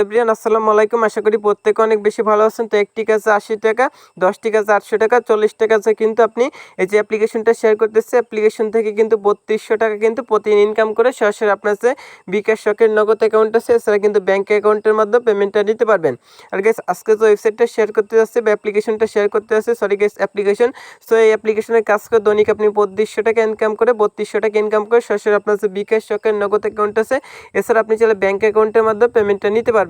Everyone, আসসালামু আলাইকুম। আশা করি প্রত্যেকে অনেক বেশি ভালো আছেন। তো একটি কাছে আশি টাকা দশটি কাছে আটশো টাকা, চল্লিশ টাকা আছে কিন্তু আপনি এই যে অ্যাপ্লিকেশনটা শেয়ার করতেছে অ্যাপ্লিকেশন থেকে কিন্তু বত্রিশশো টাকা কিন্তু প্রতিদিন ইনকাম করে সরাসরি আপনার যে বিকাশ শখের নগদ অ্যাকাউন্ট আছে, এছাড়া কিন্তু ব্যাঙ্ক অ্যাকাউন্টের মাধ্যমে পেমেন্টটা নিতে পারবেন। আর গেস আজকে যে ওয়েবসাইটটা শেয়ার করতে যাচ্ছে বা অ্যাপ্লিকেশনটা শেয়ার করতে যাচ্ছে সরি গেস অ্যাপ্লিকেশন সো এই অ্যাপ্লিকেশনের কাজ করে দৈনিক আপনি বত্রিশশো টাকা ইনকাম করে, বত্রিশশো টাকা ইনকাম করে সরাসরি আপনার যে বিকাশ শখের নগদ অ্যাকাউন্ট আছে, এছাড়া আপনি চাইলে ব্যাঙ্ক অ্যাকাউন্টের মাধ্যমে পেমেন্টটা নিতে পারবেন।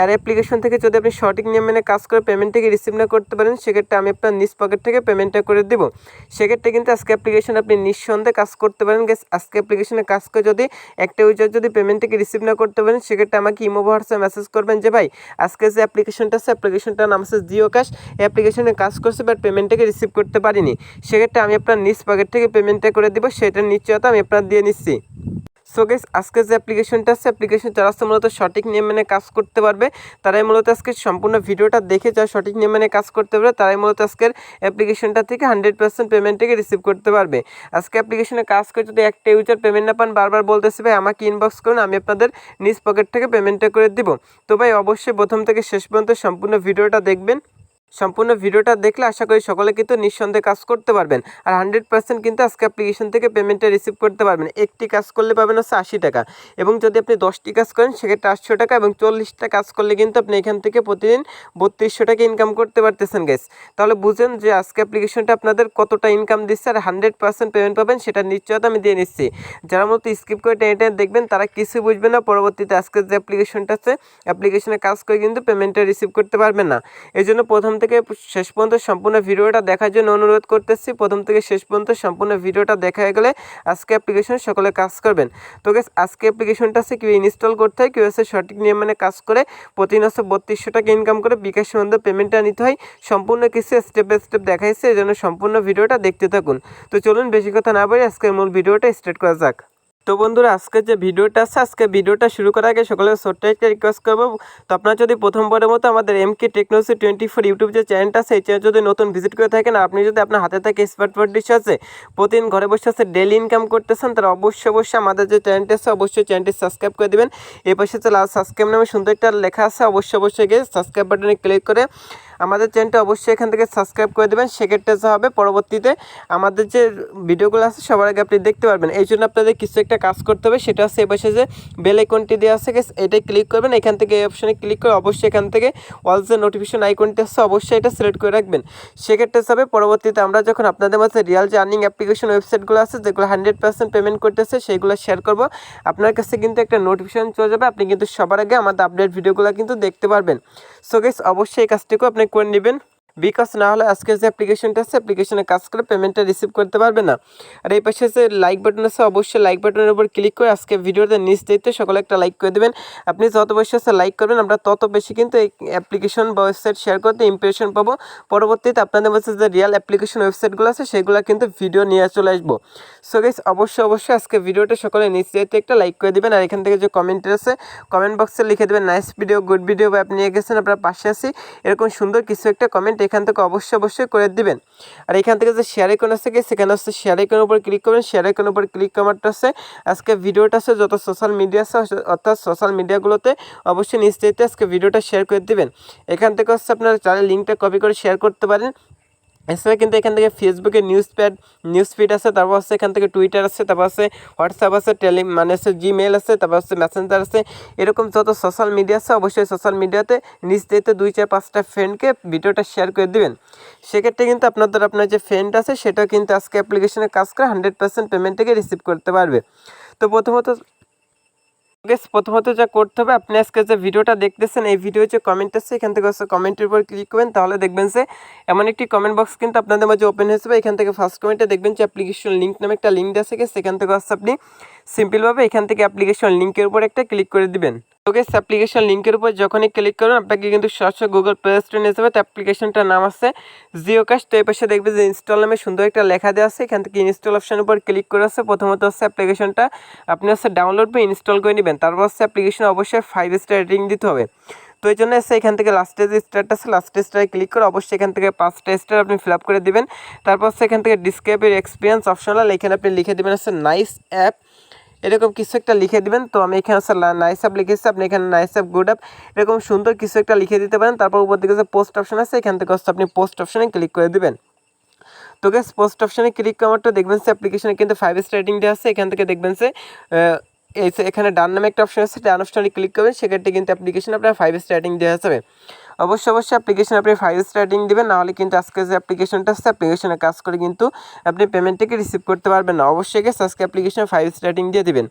আর অ্যাপ্লিকেশন থেকে যদি আপনি সঠিক নিয়ম মেনে কাজ করে পেমেন্টটাকে রিসিভ না করতে পারেন, সেক্ষেত্রে আমি আপনার নিজ পকেট থেকে পেমেন্টটা করে দেবো। সেক্ষেত্রে কিন্তু আজকে অ্যাপ্লিকেশন আপনি নিঃসন্দেহে কাজ করতে পারেন। গেস আজকে অ্যাপ্লিকেশনে কাজ করে যদি একটা ইউজার যদি পেমেন্টটাকে রিসিভ না করতে পারেন, সেক্ষেত্রে আমাকে ইমো হোয়াটসঅ্যাপ মেসেজ করবেন যে, ভাই, আজকে যে অ্যাপ্লিকেশনটা আছে অ্যাপ্লিকেশনটার নাম আছে জিও ক্যাশ অ্যাপ্লিকেশনে কাজ করছে বাট পেমেন্টটাকে রিসিভ করতে পারিনি। সেক্ষেত্রে আমি আপনার নিজ পকেট থেকে পেমেন্টটা করে দেবো। সেটার নিশ্চয়তা আমি আপনার দিয়ে নিচ্ছি। সো গেস আজকে যে অ্যাপ্লিকেশনটা আছে অ্যাপ্লিকেশন যারা আছে মূলত সঠিক নিয়ম মেনে কাজ করতে পারবে। তারাই মূলত আজকে সম্পূর্ণ ভিডিওটা দেখে যারা সঠিক নিয়ম মেনে কাজ করতে পারবে, তারাই মূলত আজকের অ্যাপ্লিকেশনটা থেকে হান্ড্রেড পার্সেন্ট পেমেন্টটাকে রিসিভ করতে পারবে। আজকে অ্যাপ্লিকেশনে কাজ করে যদি একটা ইউজার পেমেন্ট না পান, বারবার বলতেছে, ভাই, আমাকে ইনবক্স করুন, আমি আপনাদের নিজ পকেট থেকে পেমেন্টটা করে দিব। তো ভাই, অবশ্যই প্রথম থেকে শেষ পর্যন্ত সম্পূর্ণ ভিডিওটা দেখবেন। সম্পূর্ণ ভিডিওটা দেখলে আশা করি সকলে কিন্তু নিঃসন্দেহে কাজ করতে পারবেন। আর হান্ড্রেড পার্সেন্ট কিন্তু আজকে অ্যাপ্লিকেশন থেকে পেমেন্টটা রিসিভ করতে পারবেন। একটি কাজ করলে পাবেন হচ্ছে আশি টাকা। এবং যদি আপনি দশটি কাজ করেন, সেক্ষেত্রে আটশো টাকা এবং চল্লিশটা কাজ করলে কিন্তু আপনি এখান থেকে প্রতিদিন বত্রিশশো টাকা ইনকাম করতে পারতেছেন গ্যাস তাহলে বুঝেন যে আজকে অ্যাপ্লিকেশনটা আপনাদের কতটা ইনকাম দিচ্ছে আর হান্ড্রেড পার্সেন্ট পেমেন্ট পাবেন, সেটা নিশ্চয়তা আমি দিয়ে নিচ্ছি। যারা মতো স্কিপ করে টেনে টেনে দেখবেন, তারা কিছু বুঝবে না। পরবর্তীতে আজকের যে অ্যাপ্লিকেশনটা আছে অ্যাপ্লিকেশনে কাজ করে কিন্তু পেমেন্টটা রিসিভ করতে পারবেন না। এই জন্য প্রথম থেকে শেষ পর্যন্ত সম্পূর্ণ ভিডিওটা দেখার জন্য অনুরোধ করতেছি। প্রথম থেকে শেষ পর্যন্ত সম্পূর্ণ ভিডিওটা দেখা গেলে আজকে অ্যাপ্লিকেশন সকলে কাজ করবেন। তো গেস আজকে অ্যাপ্লিকেশনটা আছে কেউ ইনস্টল করতে হয় কেউ হচ্ছে সঠিক নিয়ম মানে কাজ করে প্রতিদিন হচ্ছে বত্রিশশো টাকা ইনকাম করে বিকাশের মধ্যে পেমেন্টটা নিতে হয়। সম্পূর্ণ কিছু স্টেপ বাই স্টেপ দেখাইছে, এই জন্য সম্পূর্ণ ভিডিওটা দেখতে থাকুন। তো চলুন বেশি কথা না বলে আজকের মূল ভিডিওটা স্টার্ট করা যাক। তো বন্ধুরা আজকের যে ভিডিওটা আছে, আজকে ভিডিওটা শুরু করার আগে সকলের ছোট্ট একটা রিকোয়েস্ট করব। তো আপনারা যদি প্রথমবারের মতো আমাদের M K technology twenty four YouTube যে চ্যানেলটা আছে, এই চ্যানেল যদি নতুন ভিজিট করে থাকেন আপনি যদি আপনার হাতে থাকে স্মার্টফোন ডিশ আছে, প্রতিদিন ঘরে বসে আছে ডেলি ইনকাম করতেছেন তারা অবশ্যই অবশ্যই আমাদের যে চ্যানেলটা আছে, অবশ্যই চ্যানেলটি সাবস্ক্রাইব করে দেবেন। এই পাশে লাল সাবস্ক্রাইব নামে সুন্দর একটা লেখা আছে, অবশ্যই অবশ্যই গিয়ে সাবস্ক্রাইব বাটনে ক্লিক করে আমাদের চ্যানেলটা অবশ্যই এখান থেকে সাবস্ক্রাইব করে দেবেন। সেক্ষেত্রে যা হবে পরবর্তীতে আমাদের যে ভিডিওগুলো আছে, সবার আগে আপনি দেখতে পারবেন। এই জন্য আপনাদের কিছু একটা কাজ করতে হবে, সেটা হচ্ছে এপাশে যে বেল আইকনটি দেওয়া আছে এটাই ক্লিক করবেন। এখান থেকে এই অপশানে ক্লিক করে অবশ্যই এখান থেকে অল যে নোটিফিকেশন আইকনটি আছে, অবশ্যই এটা সিলেক্ট করে রাখবেন। সেক্ষেত্রে যাবে পরবর্তীতে আমরা যখন আপনাদের মাঝে রিয়াল যে আর্নিং অ্যাপ্লিকেশন ওয়েবসাইটগুলো আছে, যেগুলো হান্ড্রেড পার্সেন্ট পেমেন্ট করতেছে, সেইগুলো শেয়ার করব। আপনার কাছে কিন্তু একটা নোটিফিকেশন চলে যাবে। আপনি কিন্তু সবার আগে আমাদের আপডেট ভিডিওগুলো কিন্তু দেখতে পারবেন। সো গেস অবশ্যই এই কাজটিকেও আপনি করে নেবেন। বিকজ না হলে আজকের যে অ্যাপ্লিকেশনটা আছে অ্যাপ্লিকেশনে কাজ করে পেমেন্টটা রিসিভ করতে পারবে না। আর এই পাশে যে লাইক বাটন আছে, অবশ্যই লাইক বাটনের উপর ক্লিক করে আজকে ভিডিওতে নিচ দিতে সকলে একটা লাইক করে দেবেন। আপনি যত বেশি আছে লাইক করবেন, আমরা তত বেশি কিন্তু এই অ্যাপ্লিকেশন বা ওয়েবসাইট শেয়ার করতে ইমপ্রেশন পাবো। পরবর্তীতে আপনাদের কাছে যে রিয়াল অ্যাপ্লিকেশন ওয়েবসাইটগুলো আছে, সেগুলো কিন্তু ভিডিও নিয়ে চলে আসব। সো গাইস অবশ্যই অবশ্যই আজকে ভিডিওটা সকলে নিচ দিতে একটা লাইক করে দিবেন। আর এখান থেকে যে কমেন্ট আছে কমেন্ট বক্সে লিখে দেবেন নাইস ভিডিও গুড ভিডিও বা আপনি গেছেন আপনার পাশে আছি। এরকম সুন্দর কিছু একটা কমেন্ট এখান থেকে অবশ্যই অবশ্যই করে দিবেন। আর এখান থেকে যে শেয়ার আইকন আছে কি সেখানে হচ্ছে শেয়ার আইকনের উপর ক্লিক করবেন। শেয়ার আইকনের উপর ক্লিক করাটা আছে আজকে ভিডিওটা আছে যত সোশ্যাল মিডিয়া আছে, অর্থাৎ সোশ্যাল মিডিয়াগুলোতে অবশ্যই নিশ্চয়ই আজকে ভিডিওটা শেয়ার করে দিবেন। এখান থেকে হচ্ছে আপনারা চাইলে লিঙ্কটা কপি করে শেয়ার করতে পারেন। এছাড়া কিন্তু এখান থেকে ফেসবুকে নিউজ প্যাড নিউজ ফিড আছে, তারপর হচ্ছে এখান থেকে টুইটার আছে, তারপর আছে হোয়াটসঅ্যাপ আছে টেলি মানে হচ্ছে জিমেল আছে, তারপর হচ্ছে মেসেঞ্জার আছে। এরকম যত সোশ্যাল মিডিয়া আছে, অবশ্যই সোশ্যাল মিডিয়াতে নিজ দিতে দুই চার পাঁচটা ফ্রেন্ডকে ভিডিওটা শেয়ার করে দিবেন। সেক্ষেত্রে কিন্তু আপনাদের আপনার যে ফ্রেন্ড আছে, সেটাও কিন্তু আজকে অ্যাপ্লিকেশনে কাজ করে হান্ড্রেড পার্সেন্ট পেমেন্ট থেকে রিসিভ করতে পারবে। তো প্রথমত গেস প্রথমত যা করতে হবে, আপনি আজকে যে ভিডিওটা দেখতেছেন, এই ভিডিও যে কমেন্ট আছে, এখান থেকে হচ্ছে কমেন্টের উপর ক্লিক করবেন, তাহলে দেখবেন যে এমন একটি কমেন্ট বক্স কিন্তু আপনাদের মাঝে ওপেন হয়ে যাবে। এখান থেকে ফার্স্ট কমেন্টে দেখবেন যে অ্যাপ্লিকেশন লিঙ্ক নামে একটা লিঙ্ক আছে সেখান থেকে হচ্ছে আপনি সিম্পলভাবে এখান থেকে অ্যাপ্লিকেশন লিঙ্কের উপর একটা ক্লিক করে দিবেন। গেস অ্যাপ্লিকেশন লিঙ্কের উপর যখনই ক্লিক করবেন, আপনাকে কিন্তু সরাসরি গুগল প্লে স্টোরে নিয়ে যাবে। তো অ্যাপ্লিকেশনটার নাম আছে জিও ক্যাশ তো এই পাশে দেখবে যে ইনস্টল নামে সুন্দর একটা লেখা দেওয়া আছে। এখান থেকে ইনস্টল অপশনের উপর ক্লিক করে আছে। প্রথমত হচ্ছে অ্যাপ্লিকেশনটা আপনি হচ্ছে ডাউনলোড বা ইনস্টল করে নেবেন। তারপর হচ্ছে অ্যাপ্লিকেশন অবশ্যই ফাইভ স্টার রেটিং দিতে হবে। তো এই জন্য এসে এখান থেকে লাস্টে যে স্টারটা আছে লাস্টে স্টারে ক্লিক করে অবশ্যই এখান থেকে পাঁচটা স্টার আপনি ফিল আপ করে দিবেন। তারপর হচ্ছে এখান থেকে ডিসক্রাইবের এক্সপিরিয়েন্স অপশনাল এখানে আপনি লিখে দেবেন হচ্ছে নাইস অ্যাপ এরকম কিছু একটা লিখে দিবেন। তো আমি এখানে হচ্ছে নাইস অ্যাপ লিখেছি, আপনি এখানে নাইস অ্যাপ গুড অ্যাপ এরকম সুন্দর কিছু একটা লিখে দিতে পারেন। তারপর উপর দিকে যে পোস্ট অপশন আছে, এখান থেকে আপনি পোস্ট অপশনে ক্লিক করে দিবেন। তো গ্যাস পোস্ট অপশনে ক্লিক করার তো দেখবেন সে অ্যাপ্লিকেশনে কিন্তু ফাইভ স্টার রেটিং দেওয়া আছে। এখান থেকে দেখবেন সে এই এখানে ডান নামে একটা অপশন আছে, ডান অপশনে ক্লিক করবেন। সেক্ষেত্রে কিন্তু অ্যাপ্লিকেশন আপনার ফাইভ স্টার রেটিং দেওয়া যাবে। অবশ্যই অবশ্যই অ্যাপ্লিকেশন আপনি ফাইভ স্টার রেটিং দেবেন, নাহলে কিন্তু আজকে যে অ্যাপ্লিকেশনটা আছে অ্যাপ্লিকেশনে কাজ করে কিন্তু আপনি পেমেন্টটাকে রিসিভ করতে পারবেন না। অবশ্যই গেছে আজকে অ্যাপ্লিকেশনে ফাইভ স্টার রেটিং দিয়ে দেবেন।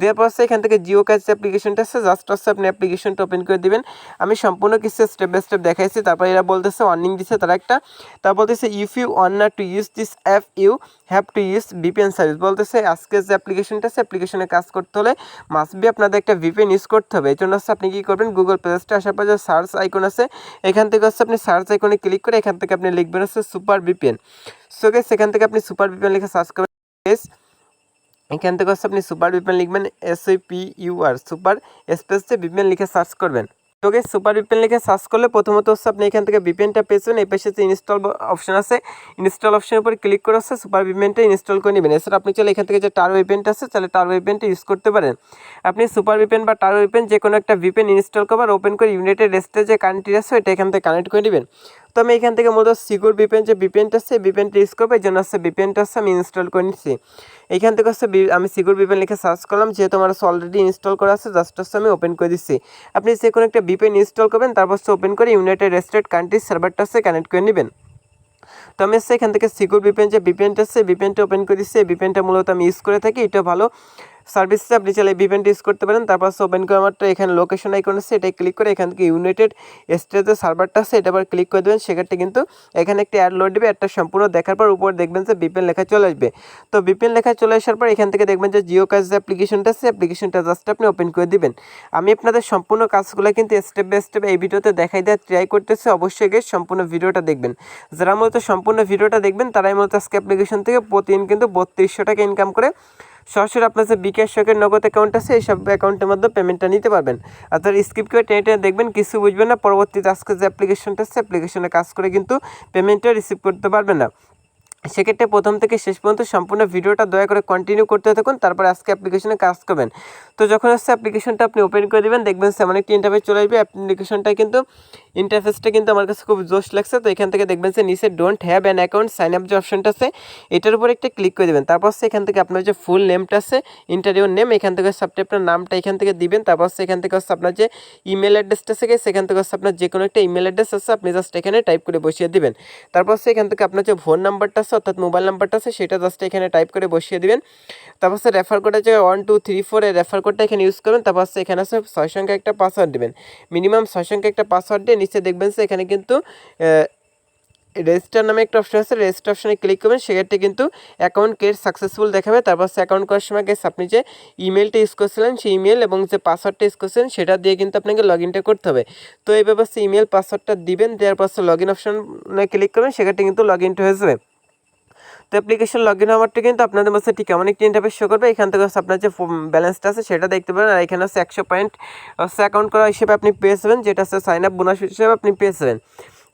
দেওয়ার পর এখান থেকে জিও কাজ যে অ্যাপ্লিকেশনটা আছে জাস্ট হচ্ছে আপনি অ্যাপ্লিকেশনটা ওপেন করে দেবেন। আমি সম্পূর্ণ কিছু স্টেপ বাই স্টেপ দেখাইছি। তারপর এরা বলতেছে ওয়ার্নিং দিচ্ছে তারা একটা। তারপর বলতেছে if you wanna to use this app you have to use VPN service বলতেছে, আজকে যে অ্যাপ্লিকেশনটা আছে অ্যাপ্লিকেশনে কাজ করতে হলে মাস্ট বি আপনাদের একটা ভিপিএন ইউজ করতে হবে। এই জন্য আপনি কী করবেন গুগল প্লে স্টোরে আসার পর যে সার্চ আইকন আছে এখান থেকে হচ্ছে আপনি সার্চ আইকনে ক্লিক করে এখান থেকে আপনি লিখবেন হচ্ছে সুপার ভিপিএন সো গেস এখান থেকে আপনি সুপার ভিপিএন লিখে সার্চ করবেন। এখান থেকে হচ্ছে আপনি সুপার ভিপিএন লিখবেন এস ইউ আর সুপার স্পেসে ভিপিএন লিখে সার্চ করবেন। তোকে সুপার ভিপিএন লিখে সার্চ করলে প্রথমত হচ্ছে আপনি এখান থেকে ভিপিএনটা পেয়েছেন এই পাশে ইনস্টল অপশন আছে ইনস্টল অপশনের উপর ক্লিক করে হচ্ছে সুপার ভিপিএনটা ইনস্টল করে নেবেন। এছাড়া আপনি চাইলে এখান থেকে যে টার ভিপিএনটা আছে, তাহলে টার ভিপিএনটা ইউজ করতে পারেন। আপনি সুপার ভিপিএন বা টার ভিপিএন যে কোনো একটা ভিপিএন ইনস্টল করবার ওপেন করে ইউনাইটেড স্টেটে যে কান্ট্রি আছে, ওইটা এখান থেকে কানেক্ট করে নেবেন। তো আমি এখান থেকে মূলত সিকিউর ভিপিএন যে ভিপিএনটা আছে ভিপিএনটা ইউজ করব, এই জন্য হচ্ছে ভিপিএনটা হচ্ছে আমি ইনস্টল করে নিচ্ছি। এখান থেকে হচ্ছে আমি সিকিউর বিপেন লিখে সার্চ করলাম, যেহেতু আমার হচ্ছে অলরেডি ইনস্টল করা আছে জাস্ট হচ্ছে আমি ওপেন করে দিচ্ছি। আপনি সে কোনো একটা বিপেন ইনস্টল করবেন, তারপর হচ্ছে ওপেন করে ইউনাইটেড স্টেট কান্ট্রির সার্ভারটা হচ্ছে কানেক্ট করে নেবেন। তো আমি হচ্ছে এখান থেকে সিকিউর বিপেন যে বিপেনটা আছে বিপেনটা ওপেন করে দিচ্ছি। এই মূলত আমি ইউজ করে থাকি, এটা ভালো। সার্ভিসে আপনি চাইলে ভিপিএনটা ইউজ করতে পারেন। তারপর হচ্ছে ওপেন করে আমারটা এখানে লোকেশন আইকন আছে। এটাই ক্লিক করে এখান থেকে ইউনাইটেড স্টেটের সার্ভারটা আছে। এটা আবার ক্লিক করে দেবেন। সেক্ষেত্রে কিন্তু এখানে একটি অ্যাড লোড দেবে। একটা সম্পূর্ণ দেখার পর উপর দেখবেন যে ভিপিএন লেখা চলে আসবে। তো ভিপিএন লেখা চলে আসার পর এখান থেকে দেখবেন যে জিও কাজ যে অ্যাপ্লিকেশনটা আছে অ্যাপ্লিকেশনটা জাস্ট আপনি ওপেন করে দিবেন। আমি আপনাদের সম্পূর্ণ কাজগুলো কিন্তু স্টেপ বাই স্টেপ এই ভিডিওতে দেখাই দেওয়ার ট্রাই করতেছি। অবশ্যই গিয়ে সম্পূর্ণ ভিডিওটা দেখবেন। যারা মূলত সম্পূর্ণ ভিডিওটা দেখবেন, তারাই মূলত আজকে অ্যাপ্লিকেশন থেকে প্রতিদিন কিন্তু বত্রিশশো টাকা ইনকাম করে সরাসরি আপনার যে বিকাশ শখের নগদ অ্যাকাউন্ট আছে এইসব অ্যাকাউন্টের মধ্যে পেমেন্টটা নিতে পারবেন। আর তার স্কিপ করে টেনে টেনে দেখবেন, কিছু বুঝবেন না, পরবর্তীতে আজকে যে অ্যাপ্লিকেশনটা আছে অ্যাপ্লিকেশনে কাজ করে কিন্তু পেমেন্টটা রিসিভ করতে পারবেন না। সেক্ষেত্রে প্রথম থেকে শেষ পর্যন্ত সম্পূর্ণ ভিডিওটা দয়া করে কন্টিনিউ করতে থাকুন, তারপর আজকে অ্যাপ্লিকেশনে কাজ করবেন। তো যখন হচ্ছে অ্যাপ্লিকেশনটা আপনি ওপেন করে দেবেন, দেখবেন সেমন একটি ইন্টারফেস চলে আসবে অ্যাপ্লিকেশনটা কিন্তু ইন্টারফেসটা কিন্তু আমার কাছে খুব জোশ লাগছে। তো এখান থেকে দেখবেন যে নিচে don't have an account sign up যে অপশনটা আছে, এটার উপর একটা ক্লিক করে দেবেন। তারপর হচ্ছে এখান থেকে আপনার যে ফুল নেমটা আছে ইন্টারভিউ নেম এখান থেকে সাবটে আপনার নামটা এখান থেকে দিবেন। তারপর হচ্ছে এখান থেকে হচ্ছে আপনার যে ইমেল অ্যাড্রেসটা আছে, সেখান থেকে হচ্ছে আপনার যে কোনো একটা ইমেল অ্যাড্রেস আছে, আপনি জাস্ট এখানে টাইপ করে বসিয়ে দিবেন। তারপর হচ্ছে এখান থেকে আপনার যে ফোন নাম্বারটা আছে, অর্থাৎ মোবাইল নাম্বারটা আছে, সেটা জাস্ট এখানে টাইপ করে বসিয়ে দিবেন। তারপর হচ্ছে রেফার কোডের যে one two three four refer কোডটা এখানে ইউজ করবেন। তারপর হচ্ছে এখানে আছে ছয় সংখ্যা একটা পাসওয়ার্ড দেবেন। মিনিমাম ছয় সংখ্যা একটা পাসওয়ার্ড দিয়ে নিচে দেখবেন যে এখানে কিন্তু রেজিস্টার নামে একটা অপশন আছে। রেজিস্টার অপশানে ক্লিক করবেন, সেক্ষেত্রে কিন্তু অ্যাকাউন্ট ক্রিয়েট সাকসেসফুল দেখাবে। তারপর সে অ্যাকাউন্ট করার সময় গেছে আপনি যে ইমেলটা ইউজ করছিলেন, সেই ইমেল এবং যে পাসওয়ার্ডটা ইউজ করছিলেন, সেটা দিয়ে কিন্তু আপনাকে লগ ইনটা করতে হবে। তো এই ব্যবস্থা ইমেল পাসওয়ার্ডটা দিবেন, দেওয়ার পর সে লগ ইন অপশানে ক্লিক করবেন, সেক্ষেত্রে কিন্তু লগ ইনটা হয়ে যাবে। তো অ্যাপ্লিকেশন লগ ইন হওয়ারটা কিন্তু আপনাদের মধ্যে ঠিক এমন একটি ইন্টারফেস শো করবে। এখান থেকে আপনার যে ব্যালেন্সটা আছে সেটা দেখতে পারেন। আর এখানে হচ্ছে একশো পয়েন্ট হচ্ছে অ্যাকাউন্ট করা হিসেবে আপনি পেয়ে যাবেন, যেটা হচ্ছে সাইন আপ বোনাস হিসেবে আপনি পেয়ে যাবেন।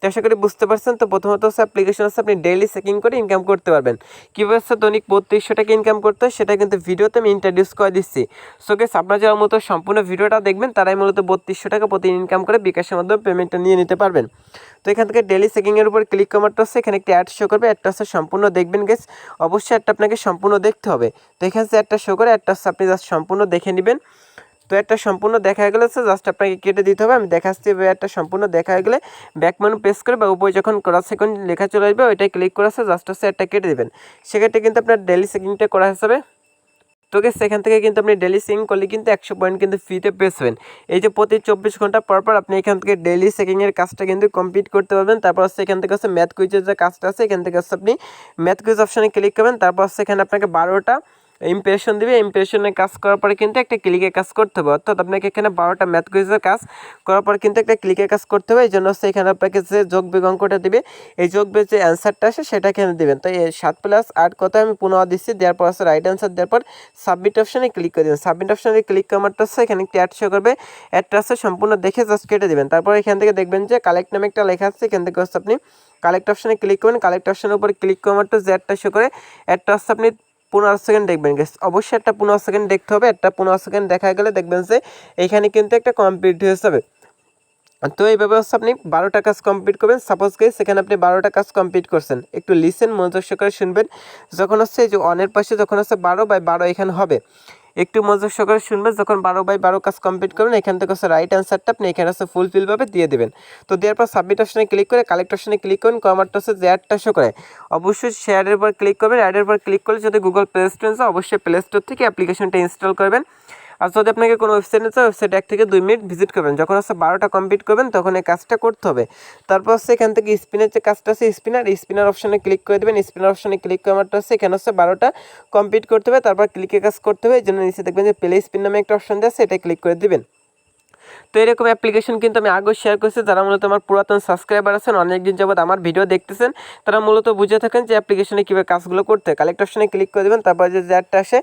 তো আশা করি বুঝতে পারছেন। তো প্রথমত হচ্ছে অ্যাপ্লিকেশন হচ্ছে আপনি ডেইলি চেকিং করে ইনকাম করতে পারবেন। কীভাবে হচ্ছে দৈনিক বত্রিশশো টাকা ইনকাম করতে হয় সেটা কিন্তু ভিডিওতে আমি ইন্ট্রোডিউস করে দিচ্ছি। সো গেস আপনারা যারা মতো সম্পূর্ণ ভিডিওটা দেখবেন, তারাই মূলত বত্রিশশো টাকা প্রতিদিন ইনকাম করে বিকাশের মাধ্যমে পেমেন্টটা নিয়ে নিতে পারবেন। তো এখান থেকে ডেলি চেকিংয়ের উপর ক্লিক কমারটা হচ্ছে এখানে একটি অ্যাড শো করবে। অ্যাডটা হচ্ছে সম্পূর্ণ দেখবেন গেস অবশ্যই অ্যাডটা আপনাকে সম্পূর্ণ দেখতে হবে। তো এখানে যে অ্যাডটা শো করে অ্যাডটা হচ্ছে আপনি জাস্ট সম্পূর্ণ দেখে নেবেন। তো একটা সম্পূর্ণ দেখা হয়ে গেলে জাস্ট আপনাকে কেটে দিতে হবে। আমি দেখাচ্ছি একটা সম্পূর্ণ দেখা হয়ে গেলে ব্যাক মেনু প্রেস করে বা উপরে যখন ক্রস সেকেন্ড লেখা চলে আসবে, ওইটাই ক্লিক করে আছে জাস্ট হচ্ছে একটা কেটে দেবেন। সেক্ষেত্রে কিন্তু আপনার ডেলি সেকিংটা করা হিসাবে তোকে সেখান থেকে কিন্তু আপনি ডেলি সেকিং করলে কিন্তু একশো পয়েন্ট কিন্তু ফ্রিতে পেয়েছেন এই যে প্রতি চব্বিশ ঘণ্টা পর পর আপনি এখান থেকে ডেলি সেকিংয়ের কাজটা কিন্তু কমপ্লিট করতে পারবেন। তারপর হচ্ছে এখান থেকে হচ্ছে ম্যাথ কুইজের যে কাজটা আছে, এখান থেকে হচ্ছে আপনি ম্যাথ কুইজ অপশানে ক্লিক করবেন। তারপর হচ্ছে এখানে আপনাকে বারোটা ইমপ্রেশন দিবে ইমপ্রেশনে কাজ করার পরে কিন্তু একটা ক্লিকের কাজ করতে হবে। অর্থাৎ আপনাকে এখানে বারোটা ম্যাথ কুইজের কাজ করার পর কিন্তু একটা ক্লিকের কাজ করতে হবে। এই জন্য হচ্ছে এখানে আপনাকে যে যোগ বিগ অঙ্কটা দিবে, এই যোগ বিগ যে অ্যান্সারটা আসে সেটা এখানে দেবেন। তো এই সাত প্লাস আট কত আমি পুনরায় দিচ্ছি, দেওয়ার পর হচ্ছে রাইট অ্যান্সার দেওয়ার পর সাবমিট অপশানে ক্লিক করে দেবেন। সাবমিট অপশানে ক্লিক করারটা হচ্ছে এখানে একটি অ্যাড শো করবে অ্যাডটা হচ্ছে সম্পূর্ণ দেখে জাস্ট কেটে দেবেন। তারপর এখান থেকে দেখবেন যে কালেক্ট নামে একটা লেখা আছে, এখান থেকে হচ্ছে আপনি কালেক্ট অপশানে ক্লিক করবেন। কালেক্ট অপশানের উপর ক্লিক করার যে অ্যাডটা শো করে অ্যাডটা হচ্ছে আপনি পনেরো সেকেন্ড দেখবেন গেস অবশ্যই একটা পনেরো সেকেন্ড দেখতে হবে, একটা পনেরো সেকেন্ড দেখা গেলে দেখবেন যে এইখানে কিন্তু একটা কমপ্লিট হয়ে যাবে। তো এইভাবে হচ্ছে আপনি বারোটা কাজ কমপ্লিট করবেন। সাপোজ গেস সেখানে আপনি বারোটা কাজ কমপ্লিট করছেন। একটু লিসেন মনোযোগ সহকারে শুনবেন। যখন হচ্ছে এই যে অনের পাশে যখন হচ্ছে বারো বাই বারো এখানে হবে একটু মনোযোগ সহকারে শুনবেন, যখন বারো বাই বারো কাজ কমপ্লিট করবেন, এখান থেকে হচ্ছে রাইট অ্যান্সারটা আপনি এখানে হচ্ছে ফুলফিলভাবে দিয়ে দেবেন। তো দেওয়ার পর সাবমিট অপশনে ক্লিক করে কালেক্ট অপশনে ক্লিক করুন কমারটা হচ্ছে জ্যাডটা শো করে। অবশ্যই শেয়ারের পর ক্লিক করবেন অ্যাডের পর ক্লিক করলে যদি গুগল প্লে স্টোর অবশ্যই প্লে স্টোর থেকে অ্যাপ্লিকেশনটা ইনস্টল করবেন। আর যদি আপনাকে কোনো ওয়েবসাইটে চাই ওয়েবসাইট এক থেকে দুই মিনিট ভিজিট করবেন। যখন হচ্ছে বারোটা কমপ্লিট করবেন, তখন এই কাজটা করতে হবে। তারপর হচ্ছে এখান থেকে স্পিনের যে কাজটা আছে স্পিনার স্পিনার অপশানে ক্লিক করে দেবেন। স্পিনার অপশানে ক্লিক করে আমারটা হচ্ছে এখানে হচ্ছে বারোটা কমপ্লিট করতে হবে। তারপর ক্লিকে কাজ করতে হবে। এই জন্য নিচে দেখবেন যে প্লে স্পিন নামে একটা অপশন দেওয়া আছে, এটা ক্লিক করে দেবেন। তো এরকম অ্যাপ্লিকেশন কিন্তু আমি আগেও শেয়ার করছি। যারা মূলত আমার পুরাতন সাবস্ক্রাইবার আছেন, অনেকদিন যাবত আমার ভিডিও দেখতেছেন, তারা মূলত বুঝে থাকেন যে অ্যাপ্লিকেশনে কীভাবে কাজগুলো করতে কালেক্ট অপশানে ক্লিক করে দেবেন। তারপর যে জ্যাটটা আসে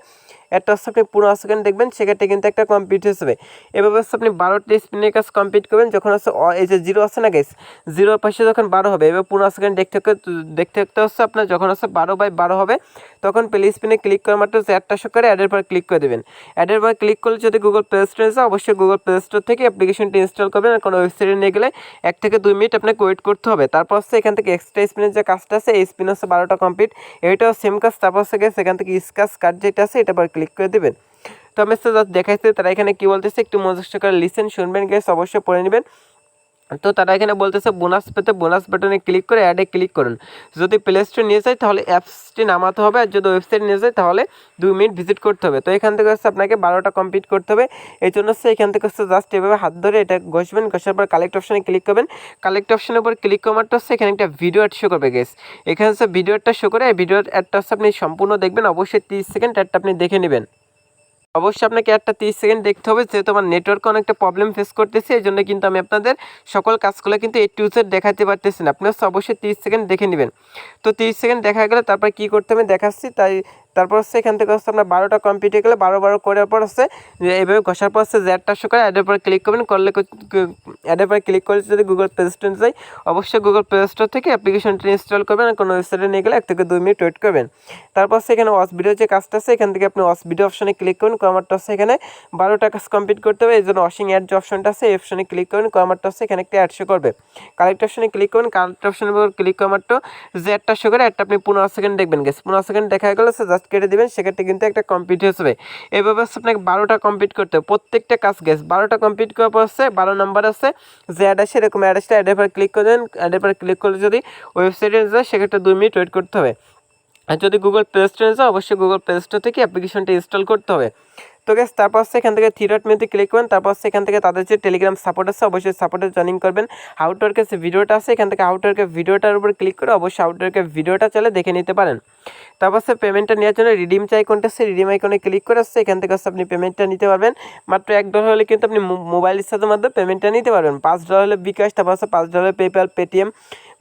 একটা হচ্ছে আপনি পনেরো সেকেন্ড দেখবেন, সেক্ষেত্রে কিন্তু একটা কমপ্লিট হয়ে যাবে। এভাবে হচ্ছে আপনি বারোটা স্পিনের কাজ কমপ্লিট করবেন, যখন হচ্ছে এই যে জিরো আছে না গেস জিরোর পাশে যখন বারো হবে এবার পনেরো সেকেন্ড দেখতে থাকতে দেখতে হচ্ছে আপনার যখন হচ্ছে বারো বাই বারো হবে, তখন প্লে স্পিনে ক্লিক করে মাত্র চ্যাটটা শো করে অ্যাডের পর ক্লিক করে দেবেন। অ্যাডের পর ক্লিক করলে যদি গুগল প্লে স্টোরে যায় অবশ্যই গুগল প্লে স্টোর থেকে অ্যাপ্লিকেশনটি ইনস্টল করবেন আর কোনো ওয়েবসাইটে নিয়ে গেলে এক থেকে দুই মিনিট আপনাকে ওয়েট করতে হবে। তারপর হচ্ছে এখান থেকে এক্সট্রা স্পিনের যে কাজটা আছে, এই স্পিন হচ্ছে বারোটা কমপ্লিট এটাও সেম কাজ, তারপর হচ্ছে এখান থেকে স্কাচ কার্ড যেটা আছে এটা পর ক্লিক করে দেবেন। তো আমি দেখাইছে, তারা এখানে কি বলতেছে, একটু মনোযোগ করে লিসেন শুনবেন গেস অবশ্যই পড়ে নেবেন। তো তারা এখানে বলতেছে বোনাস পেতে বোনাস বাটনে ক্লিক করে অ্যাডে ক্লিক করুন। যদি প্লে স্টোর নিয়ে যায় তাহলে অ্যাপসটি নামাতে হবে আর যদি ওয়েবসাইট নিয়ে যায় তাহলে দুই মিনিট ভিজিট করতে হবে। তো এখান থেকে হচ্ছে আপনাকে বারোটা কমপ্লিট করতে হবে। এই জন্য হচ্ছে এখান থেকে হচ্ছে জাস্ট এভাবে হাত ধরে এটা ঘষবেন, ঘষার পর কালেক্ট অপশনে ক্লিক করবেন। কালেক্ট অপশনের উপর ক্লিক করার হচ্ছে এখানে একটা ভিডিও অ্যাড শো করবে গেস এখানে হচ্ছে ভিডিও অ্যাডটা শো করে ভিডিও অ্যাডটা হচ্ছে আপনি সম্পূর্ণ দেখবেন। অবশ্যই তিরিশ সেকেন্ড অ্যাডটা আপনি দেখে নেবেন। অবশ্যই আপনাকে একটা তিরিশ সেকেন্ড দেখতে হবে, যেহেতু আমার নেটওয়ার্কে অনেকটা প্রবলেম ফেস করতেছে, এই জন্য কিন্তু আমি আপনাদের সকল কাজগুলো কিন্তু এই টু দেখাতে পারতেছি না। আপনি অবশ্যই তিরিশ সেকেন্ড দেখে নেবেন। তো তিরিশ সেকেন্ড দেখা গেলে, তারপর কি করতে হবে দেখাচ্ছি, তাই তারপর হচ্ছে এখান থেকে হচ্ছে আপনার বারোটা কমপ্লিট হয়ে গেলে বারো বারো করার পর হচ্ছে এইভাবে ঘষার পর হচ্ছে জ্যাডটা শো করে অ্যাডের পর ক্লিক করবেন, করলে অ্যাডের পর ক্লিক করলে যদি গুগল প্লে স্টোর যাই, অবশ্যই গুগল প্লে স্টোর থেকে অ্যাপ্লিকেশনটা ইনস্টল করবেন আর কোনো ওয়েবসাইটে নিয়ে গেলে এক থেকে দুই মিনিট ওয়েট করবেন। তারপর সেখানে ওয়াস ভিডিও যে কাজটা আছে, এখান থেকে আপনি ওয়াস ভিডিও অপশনে ক্লিক করুন, কমারটা হচ্ছে এখানে বারোটা কাজ কমপ্লিট করতে হবে, এই জন্য ওয়াশিং অ্যাড যে অপশনটা আছে, এই অপশনে ক্লিক করুন, কমারটা হচ্ছে এখানে একটা অ্যাড শো করবে। কালেক্ট অপশনে ক্লিক করুন কালেক্ট অপশনের উপর ক্লিক কমারটা যে অ্যাডটা শো করে একটা আপনি পনেরো সেকেন্ড দেখবেন গেছে পনেরো সেকেন্ড দেখা গেলে জাস্ট কেটে দেবেন, সেক্ষেত্রে কিন্তু একটা কমপ্লিট হয়ে যাবে। এভাবে হচ্ছে আপনাকে বারোটা কমপ্লিট করতে হবে। প্রত্যেকটা কাজ গেছে বারোটা কমপ্লিট করার পর হচ্ছে বারো নাম্বার আছে, যে অ্যাড আছে এরকম অ্যাড আসলে অ্যাডের পর ক্লিক করে দেন অ্যাডের পর ক্লিক করলে যদি ওয়েবসাইটে যায়, সেক্ষেত্রে দুই মিনিট ওয়েট করতে হবে। আর যদি গুগল প্লে স্টোরে যাও, অবশ্যই গুগল প্লে স্টোর থেকে অ্যাপ্লিকেশনটা ইনস্টল করতে হবে। তো গ্যাস তারপর হচ্ছে এখান থেকে থ্রি ডট মেনুতে ক্লিক করবেন তারপর হচ্ছে এখান থেকে তাদের যে টেলিগ্রাম সাপোর্ট আছে, অবশ্যই সাপোর্টে জয়েনিং করবেন। হাউটওয়ার্কের যে ভিডিওটা আছে, এখান থেকে হাউটওয়ার্কের ভিডিওটার উপর ক্লিক করে অবশ্যই হাউটওয়ার্কের ভিডিওটা চলে দেখে নিতে পারেন। তারপর হচ্ছে পেমেন্টটা নেওয়ার জন্য রিডিম চাই কোনটা সে রিডিম আইকনে ক্লিক করে আসছে এখান থেকে আপনি পেমেন্টটা নিতে পারবেন। মাত্র এক ডলার হলে কিন্তু আপনি মোবাইল রিচার্জের মাধ্যমে পেমেন্টটা নিতে পারবেন। পাঁচ ডলার হলে বিকাশ তারপর হচ্ছে পাঁচ ডলার পেপ্যাল পেটিএম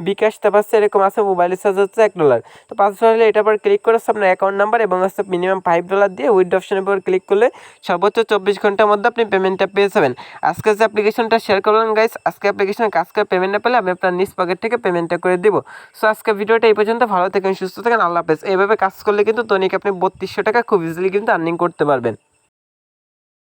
বিকাশ তারপর হচ্ছে এরকম আছে মোবাইল রিচার্জ হচ্ছে এক ডলার তো পাঁচ ডলার হলে এটার পর ক্লিক করে আপনার অ্যাকাউন্ট নাম্বার এবং হচ্ছে মিনিমাম ফাইভ ডলার দিয়ে উইড অপশনের উপর ক্লিক করলে সর্বোচ্চ চব্বিশ ঘণ্টার মধ্যে আপনি পেমেন্টটা পেয়ে যাবেন। আজকে যে অ্যাপ্লিকেশনটা শেয়ার করলাম গাইস আজকে অ্যাপ্লিকেশনে কাজ করে পেমেন্ট না পেলে আমি আপনার নিজ পকেট থেকে পেমেন্টটা করে দিব। সো আজকে ভিডিওটা এই পর্যন্ত, ভালো থাকেন, সুস্থ থাকেন, আল্লাহ হাফেজ। এইভাবে কাজ করলে কিন্তু দৈনিক আপনি বত্রিশশো টাকা খুব ইজিলি কিন্তু আর্নিং করতে পারবেন।